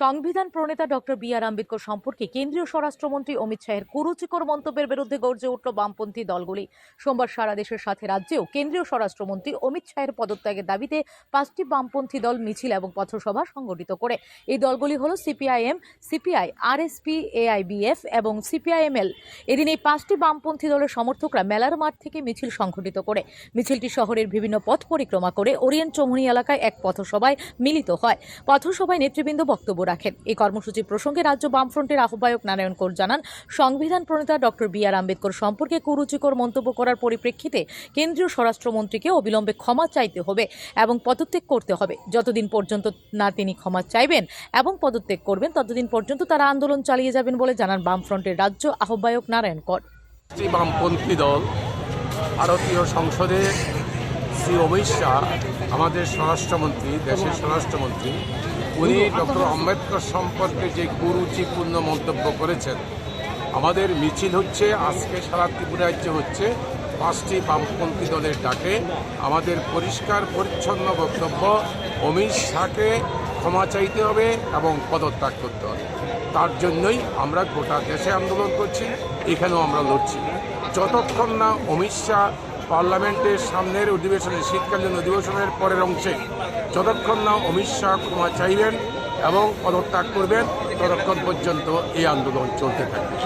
সংবিধান প্রণেতা doctor B R Ambedkar সম্পর্কে কেন্দ্রীয় স্বরাষ্ট্রমন্ত্রী অমিত শাহের কুরুচিকর মন্তব্যের বিরুদ্ধে গর্জে উঠল বামপন্থী দলগুলি। সোমবার সারা দেশের সাথে রাজ্যেও কেন্দ্রীয় স্বরাষ্ট্রমন্ত্রী অমিত শাহের পদত্যাগের দাবিতে পাঁচটি বামপন্থী দল মিছিল এবং পথসভা সংগঠিত করে। এই দলগুলি হল সিপিআইএম, সিপিআই, আরএসপি, এআইবিএফ এবং সিপিআইএমএল। এদিন এই পাঁচটি বামপন্থী দলের সমর্থকরা মেলার মাঠ থেকে মিছিল সংঘটিত করে। মিছিলটি শহরের বিভিন্ন পথ পরিক্রমা করে ওরিয়েন্ট চৌমুনি এলাকায় এক পথসভায় মিলিত হয়। পথসভায় নেতৃবৃন্দ বক্তব্য রাখেন। এই কর্মসূচি প্রসঙ্গে রাজ্য বামফ্রন্টের আহ্বায়ক নারায়ণ কৌর জানান, সংবিধান প্রণেতা ডক্টর বি আর আম্বেদকর সম্পর্কে কুরুচিকর মন্তব্য করার পরিপ্রেক্ষিতে কেন্দ্রীয় স্বরাষ্ট্রমন্ত্রীকে অবিলম্বে ক্ষমা চাইতে হবে এবং পদত্যাগ করতে হবে। যতদিন পর্যন্ত না তিনি ক্ষমা চাইবেন এবং পদত্যাগ করবেন, ততদিন পর্যন্ত তারা আন্দোলন চালিয়ে যাবেন বলে জানান বামফ্রন্টের রাজ্য আহ্বায়ক নারায়ণ কর। বামপন্থী দল, ভারতীয় সংসদে শ্রী অমিত শাহ, আমাদের স্বরাষ্ট্রমন্ত্রী, দেশের স্বরাষ্ট্রমন্ত্রী, উনি ডক্টর আম্বেদকর সম্পর্কে যে কুরুচিপূর্ণ মন্তব্য করেছেন, আমাদের মিছিল হচ্ছে, আজকে সারা ত্রিপুরা রাজ্যে হচ্ছে, পাঁচটি বামপন্থী দলের ডাকে, আমাদের পরিষ্কার পরিচ্ছন্ন বক্তব্য, অমিত শাহকে ক্ষমা চাইতে হবে এবং পদত্যাগ করতে হবে। তার জন্যই আমরা গোটা দেশে আন্দোলন করছি, এখানেও আমরা লড়ছি। যতক্ষণ না অমিত শাহ পার্লামেন্টের সামনের অধিবেশনে, শীতকালীন অধিবেশনের পরের অংশে যতক্ষণ না অমিত শাহ ক্ষমা চাইবেন এবং পদত্যাগ করবেন, ততক্ষণ পর্যন্ত এই আন্দোলন চলতে থাকবে।